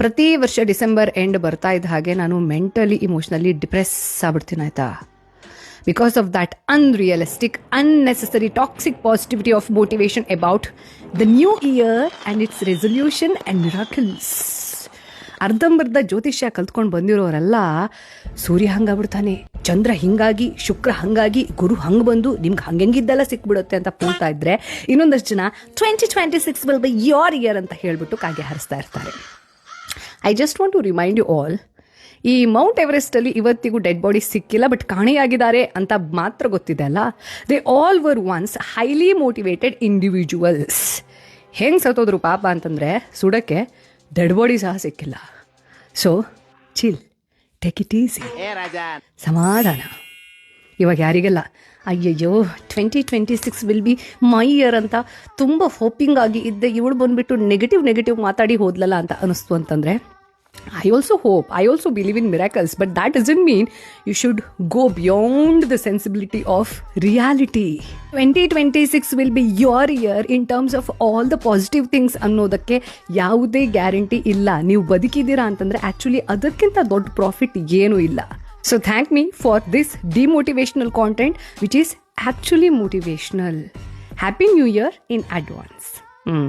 ಪ್ರತಿ ವರ್ಷ December end ಬರ್ತಾ ಇದ್ದ ಹಾಗೆ ನಾನು ಮೆಂಟಲಿ ಇಮೋಷ್ನಲಿ ಡಿಪ್ರೆಸ್ ಆಗ್ಬಿಡ್ತೀನಿ, ಆಯ್ತಾ? Because of that unrealistic unnecessary toxic positivity of motivation about the new year and its resolution and miracles ಅರ್ಧಂಬರ್ಧ ಜ್ಯೋತಿಷ್ಯ ಕಲ್ತ್ಕೊಂಡು ಬಂದಿರೋರೆಲ್ಲ ಸೂರ್ಯ ಹಂಗಾಗ್ಬಿಡ್ತಾನೆ, ಚಂದ್ರ ಹಿಂಗಾಗಿ, ಶುಕ್ರ ಹಂಗಾಗಿ, ಗುರು ಹಂಗೆ ಬಂದು ನಿಮ್ಗೆ ಹಂಗೆಂಗಿದ್ದೆಲ್ಲ ಸಿಕ್ಬಿಡುತ್ತೆ ಅಂತ ಹೇಳ್ತಾ ಇದ್ರೆ ಇನ್ನೊಂದಷ್ಟು ಜನ twenty twenty six will be your year ಅಂತ ಹೇಳ್ಬಿಟ್ಟು ಕಾಗೆ ಹರಿಸ್ತಾ ಇರ್ತಾರೆ. I just want to remind you all ಈ ಮೌಂಟ್ ಎವರೆಸ್ಟಲ್ಲಿ ಇವತ್ತಿಗೂ ಡೆಡ್ ಬಾಡಿ ಸಿಕ್ಕಿಲ್ಲ ಬಟ್ ಕಾಣೆಯಾಗಿದ್ದಾರೆ ಅಂತ ಮಾತ್ರ ಗೊತ್ತಿದೆ ಅಲ್ಲ? They all were once highly motivated individuals ಹೆಂಗೆ ಸತ್ತೋದ್ರು ಪಾಪ ಅಂತಂದರೆ ಸುಡಕ್ಕೆ ಡೆಡ್ ಬಾಡಿ ಸಹ ಸಿಕ್ಕಿಲ್ಲ. So chill take it easy ಸಮಾಧಾನ. ಇವಾಗ ಯಾರಿಗೆಲ್ಲ ಅಯ್ಯಯ್ಯೋ twenty twenty six will be my year ಅಂತ ತುಂಬ ಹೋಪಿಂಗ್ ಆಗಿ ಇದ್ದೆ ಇವಳು ಬಂದ್ಬಿಟ್ಟು ನೆಗೆಟಿವ್ ನೆಗೆಟಿವ್ ಮಾತಾಡಿ ಹೋದ್ಲಲ್ಲ ಅಂತ ಅನಿಸ್ತು ಅಂತಂದರೆ I also hope I also believe in miracles but that doesn't mean you should go beyond the sensibility of reality twenty twenty six will be your year in terms of all the positive things ಅನ್ನೋದಕ್ಕೆ ಯಾವುದೇ guarantee ಇಲ್ಲ ನೀವು ಬದುಕಿದ್ದೀರಾ ಅಂತಂದರೆ actually ಅದಕ್ಕಿಂತ ದೊಡ್ಡ profit ಏನೂ ಇಲ್ಲ so thank me for this demotivational content which is actually motivational happy new year in advance hmm